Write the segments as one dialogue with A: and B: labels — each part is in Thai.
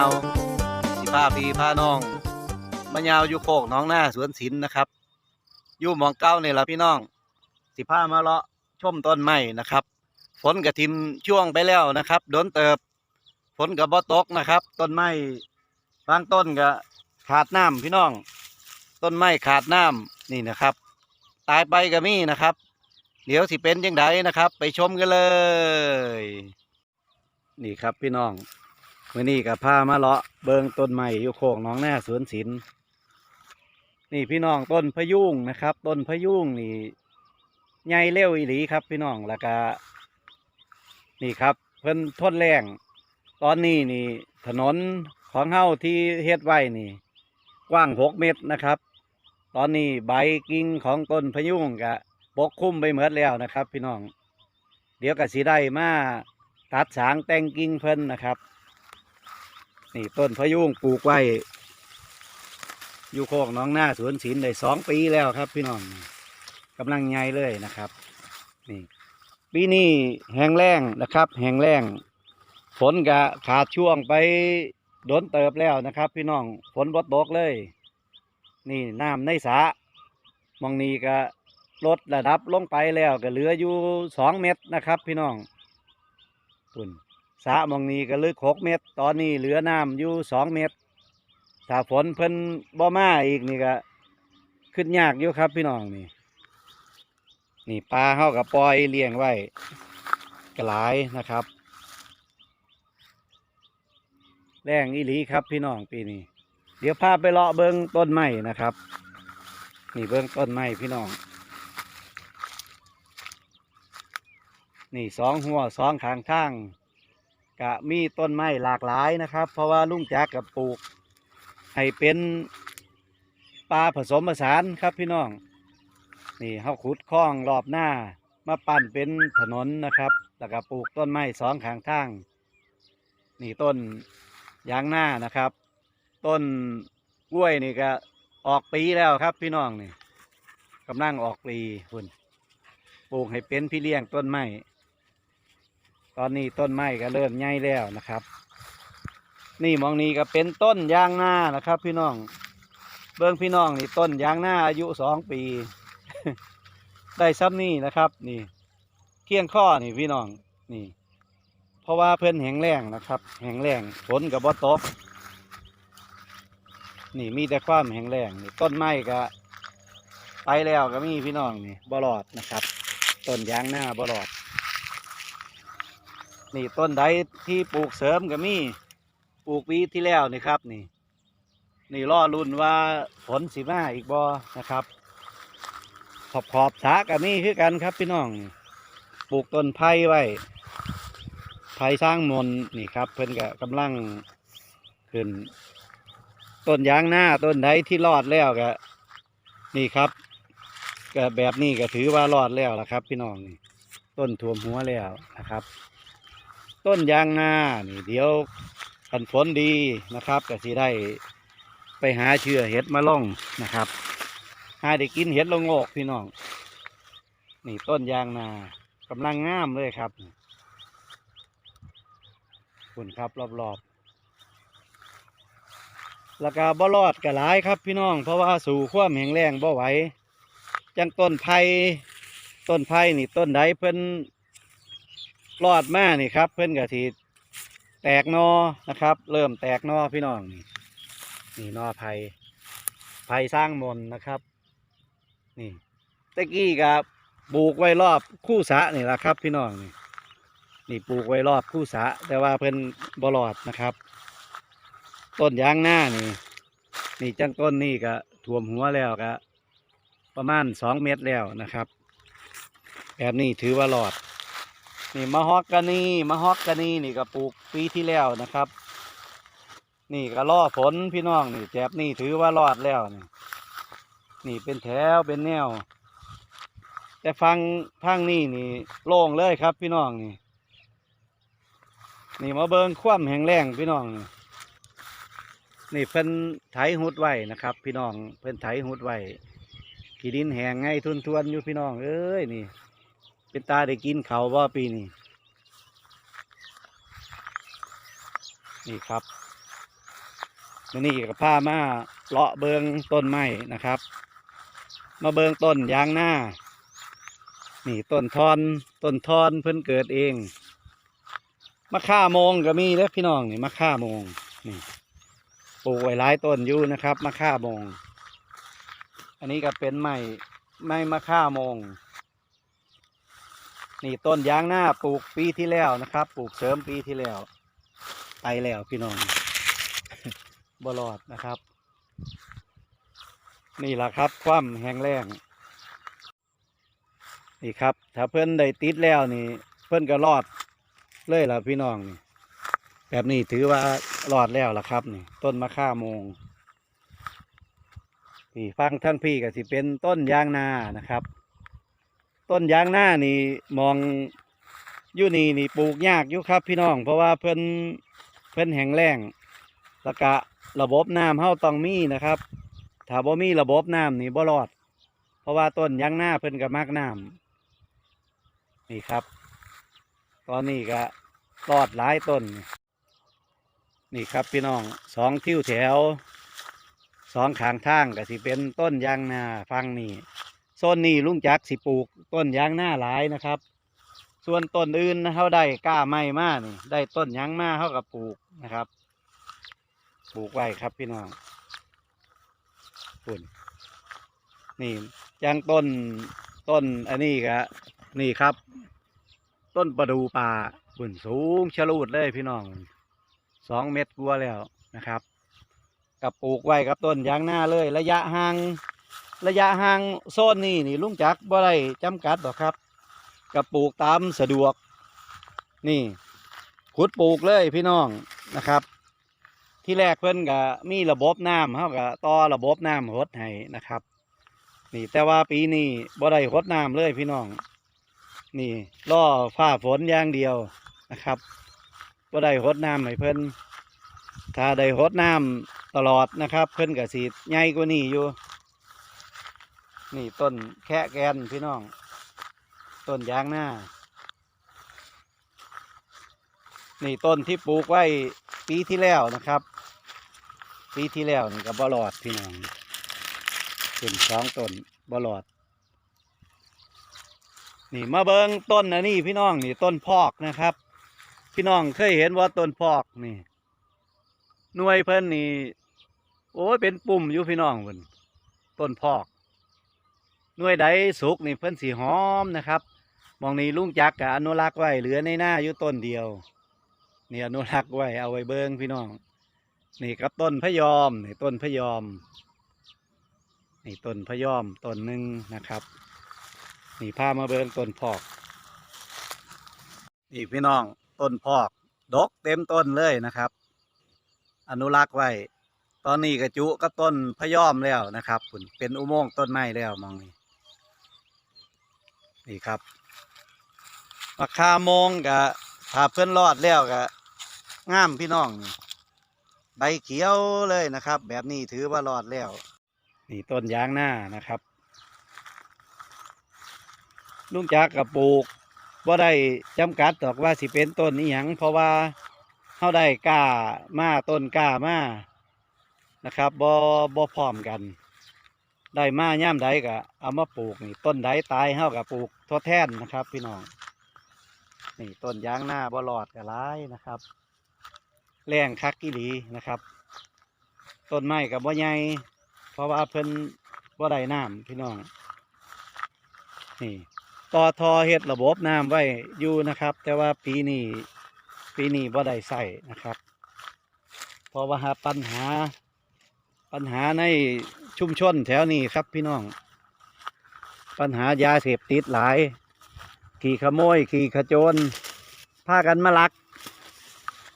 A: าพี่พาน้องมะยาวอยู่โคกน้องหน้าสวนศิลป์นะครับ อยู่หมองเก้าเนี่ยละพี่น้อง สิพามาเลาะชมต้นไม้นะครับ ฝนกระทิมช่วงไปแล้วนะครับโดนเติบ ฝนกับบ่ตกนะครับ ต้นไม้บางต้นก็ขาดน้ำพี่น้อง ต้นไม้ขาดน้ำนี่นะครับ ตายไปก็มีนะครับ เดี๋ยวสิเป็นยังไงนะครับ ไปชมกันเลย นี่ครับพี่น้อง มื่อนี้กับพามาเลาะเบิงต้นไม้อยู่โคกน้องหน้าสวนศิลป์นี่พี่น้องต้นพะยุงนะครับ ต้นพะยุงนี่ใหญ่เร็วอีหลีครับ พี่น้องแล้วก็นี่ครับ เพิ่นทนแรงตอนนี้นี่ ถนนของเฮาที่เฮ็ดไว้นี่ กว้างหกเมตรนะครับ ตอนนี้ใบกิ่งของต้นพะยุงก็ปกคลุมไปหมดแล้วนะครับ พี่น้อง เดี๋ยวก็สิได้มาตัดสางแต่งกิ่งเพิ่นนะครับ นี่ต้นพะยุงปลูกไว้ อยู่โคกน้องหน้าสวนศิลป์ได้สองปีแล้วครับ พี่น้องกำลังใหญ่เลยนะครับนี่ปีนี้แห้งแล้งนะครับ แห้งแล้งฝนก็ขาดช่วงไปโดนเติบแล้วนะครับ พี่น้องฝนบดตกเลย นี่น้ำในสระมองนี้ก็ลดระดับลงไปแล้วก็เหลืออยู่สองเมตรนะครับ พี่น้องตุน สระมองนี้ก็ลึกหกเมตร ตอนนี้เหลือน้ำอยู่สองเมตร ถ้าฝนเพิ่นบ่มาอีกนี่ก็ขึ้นยากอยู่ครับพี่น้องนี่ นี่ปลาเข้ากับปล่อยเลี้ยงไว้กหลายนะครับ แรงอีหลีครับพี่น้องปีนี้ เดี๋ยวพาไปเลาะเบิงต้นไม้นะครับ นี่เบิงต้นไม้พี่น้อง นี่สองหัวสองขางทาง กะมีต้นไม้หลากหลายนะครับ เพราะว่าลุงจักกับปลูก ให้เป็นปลาผสมผสานครับพี่น้อง นี่เขาขุดคลองรอบหน้า มาปั้นเป็นถนนนะครับ แล้วก็ปลูกต้นไม้สองข้างทาง นี่ต้นยางหน้านะครับ ต้นกล้วยนี่ก็ออกปีแล้วครับพี่น้องนี่กำลังออกปีคุณปลูกให้เป็นพี่เลี้ยงต้นไม้ ตอนนี้ต้นไม้ก็เริ่มใหญ่แล้วนะครับ นี่มองนี้ก็เป็นต้นยางนานะครับ พี่น้อง เบิ้องพี่น้องนี่ต้นยางนาอายุสองปี ได้ซ้ำนี่นะครับนี่เคียงข้อนี่พี่น้องนี่ เพราะว่าเพิ่อนแห้งแรงนะครับแห้งแรงฝนกับบ่ตกนี่มีแต่ความแห้งแรงนี่ต้นไม้ก็ไปแล้วก็มีพี่น้องนี่บ่รอดนะครับ ต้นยางนาบ่รอด นี่ต้นใดที่ปลูกเสริมก็มีปลูกปีที่แล้วนี่ครับนี่ นี่ล่อรุ่นว่าฝนสิมาอีกบ่นะครับ ขอบขอบสากับนี่คือกันครับพี่น้องปลูกต้นไผ่ไว้ไผ่สร้างมนนี่ครับ เพิ่นก็กำลังขึ้นต้นยางหน้าต้นใดที่รอดแล้วก็นี่ครับก็แบบนี้ก็ถือว่ารอดแล้วละครับ พี่น้องนี่ต้นท่วมหัวแล้วนะครับ ต้นยางนานี่เดี๋ยวคันฝนดีนะครับก็สิได้ไปหาเชื้อเห็ดมาล่องนะครับหาได้กินเห็ดละโงกพี่น้องนี่ต้นยางนากำลังงามเลยครับคุณครับรอบๆแล้วก็บ่รอดก็หลายครับพี่น้อง เพราะว่าสู่ความแห้งแล้งบ่ไหวจังต้นไผ่ต้นไผ่นี่ต้นใดเพิ่น รอดมานี่ครับ เพิ่อนก็สิแตกนอนะครับ เริ่มแตกนอพี่น้องนี่นี่นอไผ่ไผ่สร้างมนนะครับ นี่ตะกี้กับปลูกไว้รอบคู่สะนี่แหละครับ พี่น้องนี่นี่ปลูกไว้รอบคู่สะ แต่ว่าเพิ่นบรอดนะครับ ต้นยางหน้านี่ นี่จังต้นนี่ก็ท่วมหัวแล้วก็ประมาณสองเมตรแล้วนะครับ แบบนี้ถือว่ารอด นี่มะฮอกกานีมะฮอกกานีนี่ก็ปลูกปีที่แล้วนะครับ นี่ก็ล่อฝนพี่น้องนี่แจบนี่ถือว่ารอดแล้วนี่นี่เป็นแถวเป็นแนว แต่ฟังทางนี่นี่โล่งเลยครับพี่น้องนี่ นี่มาเบิงคว่ำแห้งแรงพี่น้องนี่นี่เพิ่นไถหุดไว้นะครับ พี่น้องเพิ่นไถหุดไว้ขีดินแห้งไงทุนทวนอยู่พี่น้องเอ้ยนี่ เป็นตาได้กินเขาว่าปีนี้นี่ครับมื่อนี้ก็พามาเลาะเบิงต้นไม้นะครับ มาเบิงต้นยางหน้า นี่ต้นทอนต้นทอนเพิ่นเกิดเองมะข่ามงก็มีเด้พี่น้องนี่มะข่ามงนี่ปลูกไว้หลายต้นอยู่นะครับมะข่ามง อันนี้ก็เป็นไม้ไม้มะข่ามง นี่ต้นยางหน้าปลูกปีที่แล้วนะครับ ปลูกเสริมปีที่แล้ว ไปแล้วพี่น้องบรอดนะครับ นี่แหละครับ ความแห้งแล้งนี่ครับ ถ้าเพิ่อนได้ติดแล้วนี่ เพิ่อนก็รอดเลยล่ะพี่น้องนี่ แบบนี้ถือว่ารอดแล้วล่ะครับ นี่ ต้นมะข่าโมงนี่ฟังทั้งพี่ก็สิเป็นต้นยางนานะครับ ต้นยางหน้านี่มองอยู่นี่นี่ปลูกยากอยู่ครับ พี่น้อง เพราะว่าเพิ่นเพิ่นแห้งแล้งแล้วก็ระบบน้ำเฮาต้องมีนะครับถ้าบ่มีระบบน้ำนี่บ่รอด เพราะว่าต้นยางหน้าเพิ่นก็มักน้ำนี่ครับ ตอนนี้ก็รอดหลายต้น นี่ครับพี่น้องสองทิวแถวสองขางทางก็สิเป็นต้นยางนาฟังนี่ โซนนี้ลุงจักสิปลูกต้นยางหน้าหลายนะครับ ส่วนต้นอื่นเขาได้กล้าไม้มานี่ได้ต้นยางมาเขาก็ปลูกนะครับ ปลูกไว้ครับพี่น้องปุ่นนี่ยางต้นต้นอันนี้ก็นี่ครับ ต้นประดูป่าปุ่นสูงชะลูดเลยพี่น้องสองเมตรกว่าแล้วนะครับ กับปลูกไว้กับต้นยางหน้าเลย ระยะห่าง ระยะห่างโซนนี้นี่ลุงจักบ่ได้จำกัดหรอกครับกับปลูกตามสะดวก นี่ขุดปลูกเลยพี่น้องนะครับ ที่แรกเพิ่นก็มีระบบน้ำเขาก็ต่อระบบน้ำหดให้นะครับ นี่แต่ว่าปีนี้บ่ได้หดน้ำเลยพี่น้อง นี่ล่อฟ้าฝนอย่างเดียวนะครับบ่ได้หดน้ำให้เพิ่นถ้าได้หดน้ำตลอดนะครับ เพิ่นก็สีใหญ่กว่านี้อยู่ นี่ต้นแค่แกนพี่น้อง ต้นยางหน้า นี่ต้นที่ปลูกไว้ปีที่แล้วนะครับ ปีที่แล้วนี่ก็บลอดพี่น้องเป็นสองต้นบลอด นี่มาเบิงต้นอันนี้พี่น้องนี่ต้นพอกนะครับ พี่น้องเคยเห็นว่าต้นพอกนี่หน่วยเพิ่นนี่โอ้ยเป็นปุ่มอยู่พี่น้องเพิ่นต้นพอก หน่วยใดสุกนี่เพิ่นสีหอมนะครับมองนี้ลุงจักกับอนุรักษ์ไว้เหลือในหน้าอยู่ต้นเดียวนี่อนุรักษ์ไว้เอาไว้เบิงพี่น้อง นี่กับต้นพยอมนี่ต้นพยอมนี่ต้นพยอมต้นหนึ่งนะครับ นี่พามาเบิงต้นพอก นี่พี่น้องต้นพอก ดกเต็มต้นเลยนะครับ อนุรักษ์ไว้ตอนนี้กระจุกับต้นพยอมแล้วนะครับผุ่นเป็นอุโมงค์ต้นไม้แล้วมองนี่ นี่ครับราคามงกับถ้าเพื่อนรอดแล้วกับงามพี่น้อง ใบเขียวเลยนะครับ แบบนี้ถือว่ารอดแล้ว นี่ต้นยางหน้านะครับลุงจักกับปลูกว่าได้จำกัดดอกว่าสิเป็นต้นนี้หยังเพราะว่าเขาได้กล้ามาต้นกล้ามานะครับบ่บ่พร้อมกัน ได้มาย่ามใดก็เอามาปลูกนี่ต้นใดตายเฮากับปลูกทดแทนนะครับ พี่น้องนี่ต้นยางหน้าบ่หลอดก็ร้ายนะครับแรงคักกี่ดีนะครับต้นไม้กับบ่ใหญ่เพราะว่าเพิ่นบ่ได้น้ำพี่น้องนี่ต่อทอเฮ็ดระบบน้ำไว้อยู่นะครับ แต่ว่าปีนี้ปีนี้บ่ได้ใส่นะครับ เพราะว่าปัญหา ปัญหาในชุมชนแถวนี้ครับพี่น้อง ปัญหายาเสพติดหลาย ขี่ขโมย ขี่ขโจรพากันมาลัก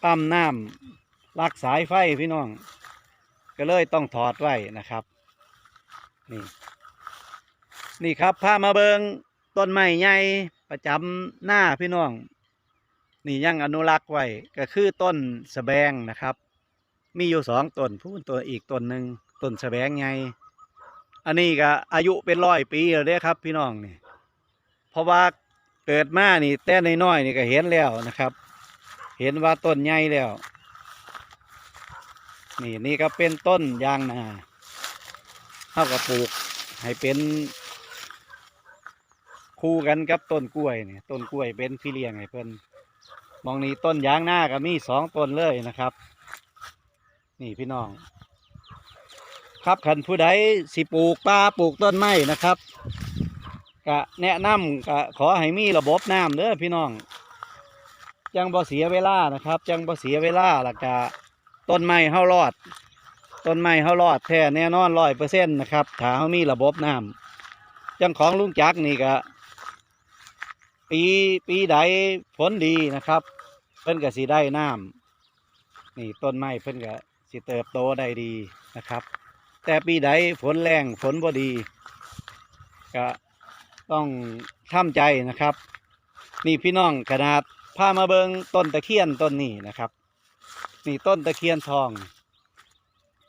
A: ปั๊มน้ำลักสายไฟพี่น้อง ก็เลยต้องถอดไว้นะครับ นี่นี่ครับพามาเบิงต้นไม้ใหญ่ประจำหน้าพี่น้อง นี่ยังอนุรักษ์ไว้ก็คือต้นสะแบงนะครับ มีอยู่สองต้นพูนตัวอีกต้นหนึ่งต้นแสแบงไงอันนี้ก็อายุเป็นร้อยปีแล้วเด้ครับ พี่น้องนี่เพราะว่าเกิดมานี่แต่น้อยนี่ก็เห็นแล้วนะครับ เห็นว่าต้นใหญ่แล้ว นี่นี่ก็เป็นต้นยางนาเท่ากับปลูกให้เป็นคู่กันกับต้นกล้วยเนี่ยต้นกล้วยเป็นพี่เลี้ยงให้เพิ่นมองนี้ต้นยางนาก็มีสองต้นเลยนะครับ นี่พี่น้อง ครับขันผู้ใดสิปลูกป่าปลูกต้นไม้นะครับก็แนะนำก็ขอให้มีระบบน้ำเด้อพี่น้อง จังบ่เสียเวลานะครับ จังบ่เสียเวลาล้วก็ต้นไม้เฮารอด ต้นไม้เฮารอดแท้แน่นอนร้อยเปอร์เซ็นต์นะครับถ้าเฮามีระบบน้ำจังของลุงจักนี่ก็ปีปีใดผลดีนะครับ เพิ่นก็สิได้น้ำนี่ต้นไม้เพิ่นก็ สิเติบโตได้ดีนะครับ แต่ปีใดฝนแรงฝนบ่ดี ก็ต้องท่ำใจนะครับ นี่พี่น้องขนาดพามาเบิงต้นตะเคียนต้นนี้นะครับ นี่ต้นตะเคียนทอง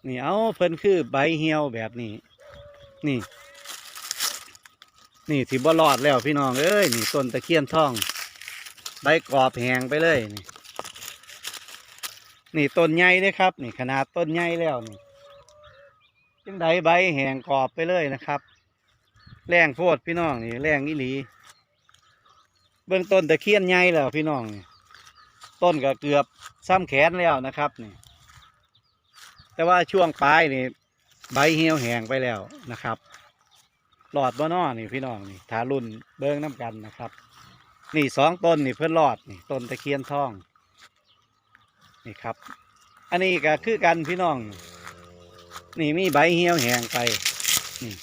A: นี่เอาเพิ่นคือใบเหี่ยวแบบนี้ นี่ นี่สิบ่รอดแล้วพี่น้องเอ้ยนี่ต้นตะเคียนทองใบกรอบแหงไปเลยนี่ นี่ต้นใหญ่เลยครับ นี่ขนาดต้นใหญ่แล้วนี่จังไดใบแหงกรอบไปเลยนะครับ แรงโพดพี่น้องนี่แรงอีหลี เบื้องต้นตะเคียนใหญ่แล้วพี่น้องนี่ต้นก็เกือบซ้ำแขนแล้วนะครับนี่ แต่ว่าช่วงปลายนี่ใบเหี่ยวแหงไปแล้วนะครับ หลอดบ่นอนี่พี่น้องนี่ถารุ่นเบิ้องน้ำกันนะครับ นี่สองต้นนี่เพื่อนรอดนี่ต้นตะเคียนทอง นี่ครับ อันนี้ก็คือกันพี่น้อง นี่มีใบเหี่ยวแหงไปนี่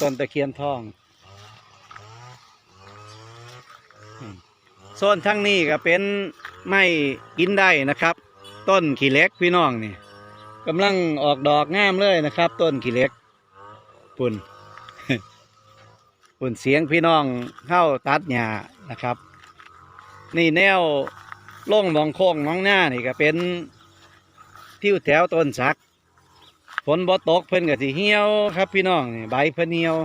A: ต้นตะเคียนทองโซนทั้งนี้ก็เป็นไม้กินได้นะครับ ต้นขี้เล็กพี่น้องนี่กำลังออกดอกงามเลยนะครับ ต้นขี้เล็กปุ่นปุ่นเสียงพี่น้องเข้าตัดหญ้านะครับ นี่แนว ล่งหนองโค้งหน้องหน้านี่ก็เป็นทิวแถวต้นสักฝนบ่ตกเพิ่นก็สิเหี่ยวครับพี่น้องนี่ใบเพิ่นเหี่ยว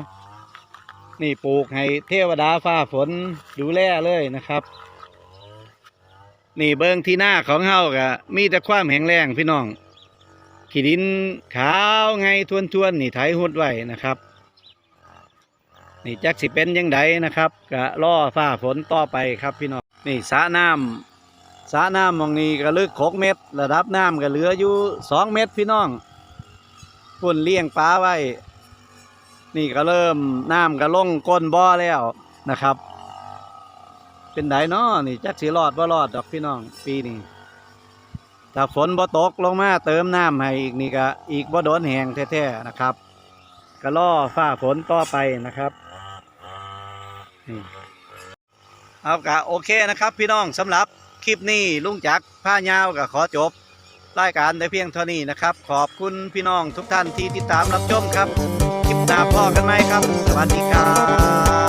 A: นี่ปลูกให้เทวดาฟ้าฝนดูแลเลยนะครับ นี่เบิงที่หน้าของเฮากะมีแต่ความแข็งแรงพี่น้องขีดินขาวไงทวนทวนๆนี่ไถหุดไว้นะครับ นี่จักสิเป็นยังไงนะครับกะล่อฟ้าฝนต่อไปครับพี่น้องนี่สระน้ำ สระน้ำมองนี้ก็ลึกหกเมตร ระดับน้ำก็เหลืออยู่สองเมตรพี่น้องปุ่นเลี้ยงปลาไว้ นี่ก็เริ่มน้ำก็ลงก้นบ่อแล้วนะครับ เป็นไดเนาะนี่จักสิรอดบ่รอดดอกพี่น้อง ปีนี้ถ้าฝนบ่ตกลงมาเติมน้ำให้อีกนี่ก็อีกบ่โดนแห้งแท้ๆนะครับก็ล่อฟ้าฝนต่อไปนะครับเอากะโอเคนะครับ พี่น้องสำหรับ คลิปนี้ลุงจักผ้ายาวก็ขอจบ รายการได้เพียงเท่านี้นะครับ ขอบคุณพี่น้องทุกท่านที่ติดตามรับชมครับ คลิปหน้าพ่อกันไหมครับ สวัสดีครับ